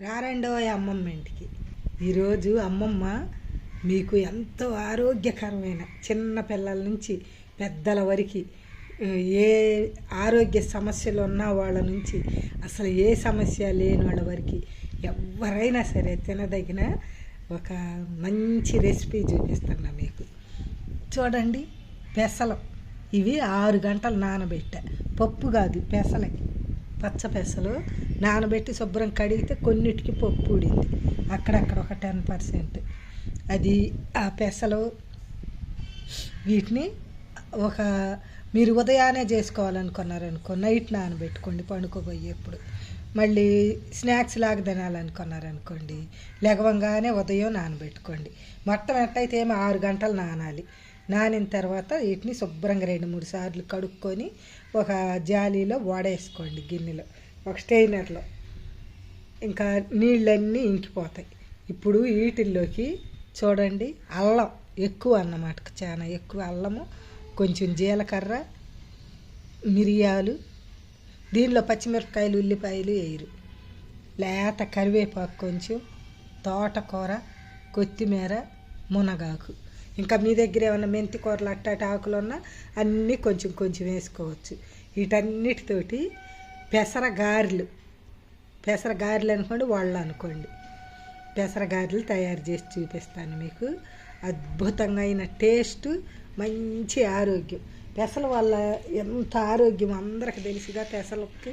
రారండో అమ్మమ్మ ఇంటికి. ఈరోజు అమ్మమ్మ మీకు ఎంతో ఆరోగ్యకరమైన చిన్న పిల్లల నుంచి పెద్దల వరకు ఏ ఆరోగ్య సమస్యలు ఉన్న వాళ్ళ నుంచి అసలు ఏ సమస్య లేని వాళ్ళ వరకు ఎవరైనా సరే తినదగిన ఒక మంచి రెసిపీ చూపిస్తున్నా మీకు. చూడండి పెసలు. ఇవి ఆరు గంటలు నానబెట్టా. పప్పు కాదు పెసలకి పచ్చ పెసలు నానబెట్టి శుభ్రం కడిగితే కొన్నిటికి పప్పు ఉడింది అక్కడక్కడ ఒక టెన్ పర్సెంట్. అది ఆ పెసలు వీటిని ఒక మీరు ఉదయాన్నే చేసుకోవాలనుకున్నారనుకో నైట్ నానబెట్టుకోండి పండుకోబోయేప్పుడు. మళ్ళీ స్నాక్స్ లాగా తినాలనుకున్నారనుకోండి లెగవంగానే ఉదయం నానబెట్టుకోండి. మొత్తం ఎట్టయితే ఏమో ఆరు గంటలు నానాలి. నానిన తర్వాత వీటిని శుభ్రంగా రెండు మూడు సార్లు కడుక్కొని ఒక జాలీలో వడేసుకోండి గిన్నెలో ఒక స్టెయినర్లో ఇంకా నీళ్ళన్నీ ఇంకిపోతాయి. ఇప్పుడు వీటిల్లోకి చూడండి అల్లం ఎక్కువ అన్నమాట చాలా ఎక్కువ అల్లము కొంచెం జీలకర్ర మిరియాలు దీనిలో పచ్చిమిరపకాయలు ఉల్లిపాయలు వేయరు. లేత కరివేపాకు కొంచెం తోటకూర కొత్తిమీర మునగాకు. ఇంకా మీ దగ్గర ఏమైనా మెంతి కూరలు అట్టాటి ఆకులు ఉన్నా అన్నీ కొంచెం కొంచెం వేసుకోవచ్చు. వీటన్నిటితోటి పెసర గారెలు. పెసర గారెలు అనుకోండి వాళ్ళు అనుకోండి. పెసర గారెలు తయారు చేసి చూపిస్తాను మీకు. అద్భుతంగా అయిన టేస్ట్ మంచి ఆరోగ్యం. పెసల వల్ల ఎంత ఆరోగ్యం అందరికి తెలుసుగా పెసలకి.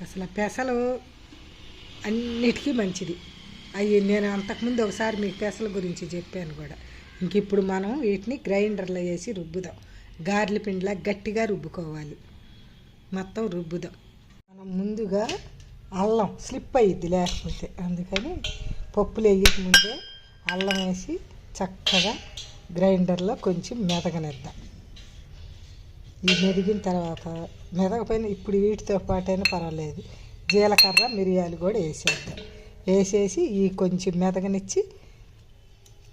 అసలు పెసలు అన్నిటికీ మంచిది. అవి నేను అంతకుముందు ఒకసారి మీకు పెసల గురించి చెప్పాను కూడా. ఇంక ఇప్పుడు మనం వీటిని గ్రైండర్లో వేసి రుబ్బుదాం. గార్లి పిండిలా గట్టిగా రుబ్బుకోవాలి. మొత్తం రుబ్బుదాం. మనం ముందుగా అల్లం స్లిప్ అయ్యిద్ది లేకపోతే. అందుకని పప్పులు వేయక ముందే అల్లం వేసి చక్కగా గ్రైండర్లో కొంచెం మెదగనిద్దాం. ఈ మెదిగిన తర్వాత మెదకపోయిన ఇప్పుడు వీటితో పాటైనా పర్వాలేదు. జీలకర్ర మిరియాలు కూడా వేసేద్దాం. వేసేసి ఈ కొంచెం మెదగనిచ్చి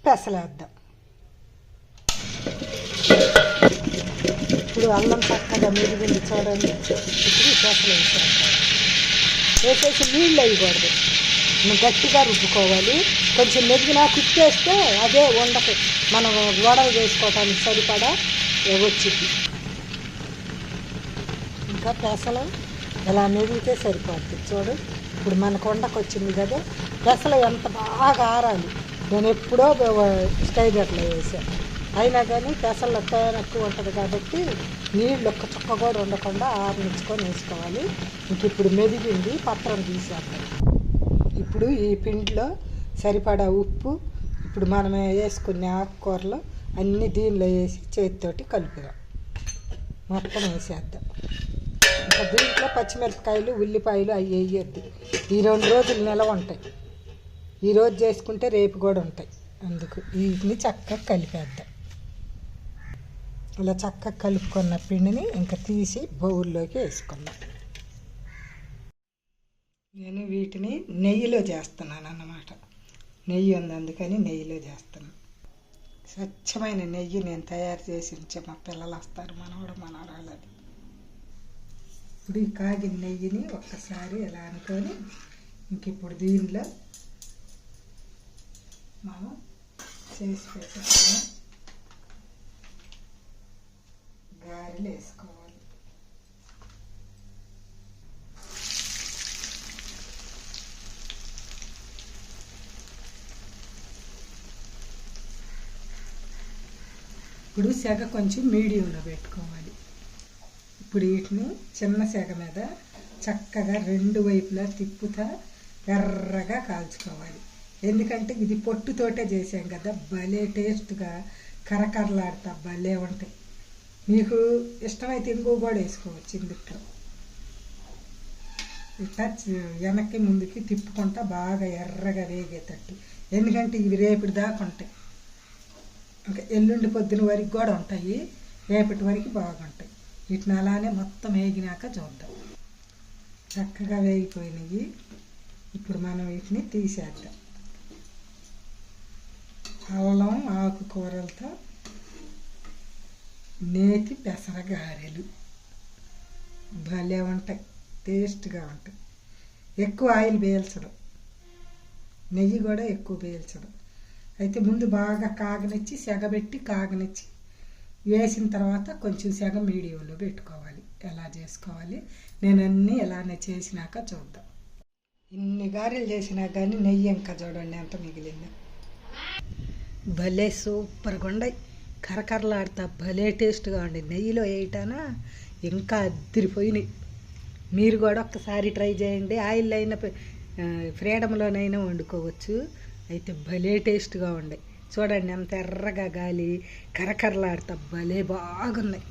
పెసలేద్దాం. ఇప్పుడు అల్లం చక్కగా మెదిగింది చూడండి. ఇప్పుడు పెసలు వేసేద్దాం వేసేసి నీళ్ళు వేయకూడదు. గట్టిగా రుబ్బుకోవాలి. కొంచెం మెదిగినా కుట్టేస్తే అదే ఉండదు మనం గోడలు చేసుకోవటానికి సరిపడా వచ్చింది. ఇంకా పెసలు ఇలా మెదిగితే సరిపోతుంది చూడు. ఇప్పుడు మనకు వండకు వచ్చింది కదా. పెసలు ఎంత బాగా ఆరాలి. నేను ఎప్పుడో స్టైగర్లో వేసాను. అయినా కానీ పెసలు ఎక్కువ ఉంటుంది కాబట్టి నీళ్ళు ఒక్క చుక్క కూడా ఉండకుండా ఆరించుకొని వేసుకోవాలి. ఇంక ఇప్పుడు మెదిగింది పత్రం తీసేద్దాం. ఇప్పుడు ఈ పిండిలో సరిపడా ఉప్పు ఇప్పుడు మనం వేసుకునే ఆకుకూరలు అన్నీ దీనిలో వేసి చేతితోటి కలుపుదాం మొత్తం వేసేద్దాం. ఇంకా దీంట్లో పచ్చిమిరపకాయలు ఉల్లిపాయలు అవి వేయద్దు. ఈ రెండు రోజులు నిలవ ఉంటాయి. ఈరోజు చేసుకుంటే రేపు కూడా ఉంటాయి. అందుకు వీటిని చక్కగా కలిపేద్దాం. ఇలా చక్కగా కలుపుకున్న పిండిని ఇంకా తీసి బౌల్లోకి వేసుకుందాం. నేను వీటిని నెయ్యిలో చేస్తున్నాను అన్నమాట. నెయ్యి ఉంది అందుకని నెయ్యిలో చేస్తున్నాను స్వచ్ఛమైన నెయ్యి నేను తయారు చేసి ఉంచే మా పిల్లలు వస్తారు మనవడు మనవరాలని ఇప్పుడు ఈ కాగిన నెయ్యిని ఒక్కసారి ఇలా అనుకొని ఇంక ఇప్పుడు దీనిలో మనం చేసి పెట్టేస్తాం గారెలు వేసుకోవాలి ఇప్పుడు సెగ కొంచెం మీడియంలో పెట్టుకోవాలి. ఇప్పుడు వీటిని చిన్న సెగ మీద చక్కగా రెండు వైపులా తిప్పుతా ఎర్రగా కాల్చుకోవాలి. ఎందుకంటే ఇది పొట్టుతోటే చేసాం కదా భలే టేస్ట్గా కరకరలాడతా భలే ఉంటాయి. మీకు ఇష్టమైతే ఇంకో కూడా వేసుకోవచ్చు ఇందుట్లో ఇట్లా వెనక్కి ముందుకి తిప్పుకుంటా బాగా ఎర్రగా వేగేటట్టు. ఎందుకంటే ఇవి రేపటి దాకా ఉంటాయి. ఇంకా ఎల్లుండి పొద్దున వరకు కూడా ఉంటాయి. రేపటి వరకు బాగుంటాయి. వీటిని అలానే మొత్తం వేగినాక చూద్దాం. చక్కగా వేగిపోయినాయి ఇప్పుడు మనం వీటిని తీసేద్దాం. అల్లం ఆకుకూరలతో నేతి పెసర గారెలు. భలే ఉంటాయి టేస్ట్గా ఉంటాయి. ఎక్కువ ఆయిల్ పీల్చడం నెయ్యి కూడా ఎక్కువ పీల్చదు అయితే ముందు బాగా కాగనిచ్చి సెగబెట్టి కాగనిచ్చి వేసిన తర్వాత కొంచెం సెగ మీడియంలో పెట్టుకోవాలి. ఎలా చేసుకోవాలి? నేను అన్నీ ఇలానే చేసినాక చూద్దాం. ఇన్ని గారెలు చేసినా కానీ నెయ్యి ఇంకా చూడండి ఎంత మిగిలిందో. భలే సూపర్గా ఉండయి. కరకరలాడుతా భలే టేస్ట్గా ఉండి. నెయ్యిలో వేయటానా ఇంకా అద్దరిపోయినాయి. మీరు కూడా ఒక్కసారి ట్రై చేయండి. ఆయిల్ అయిన ఫ్రీడమ్లోనైనా వండుకోవచ్చు. అయితే భలే టేస్ట్గా ఉండే. చూడండి అంత ఎర్రగా గాలి కరకరలాడుతా భలే బాగున్నాయి.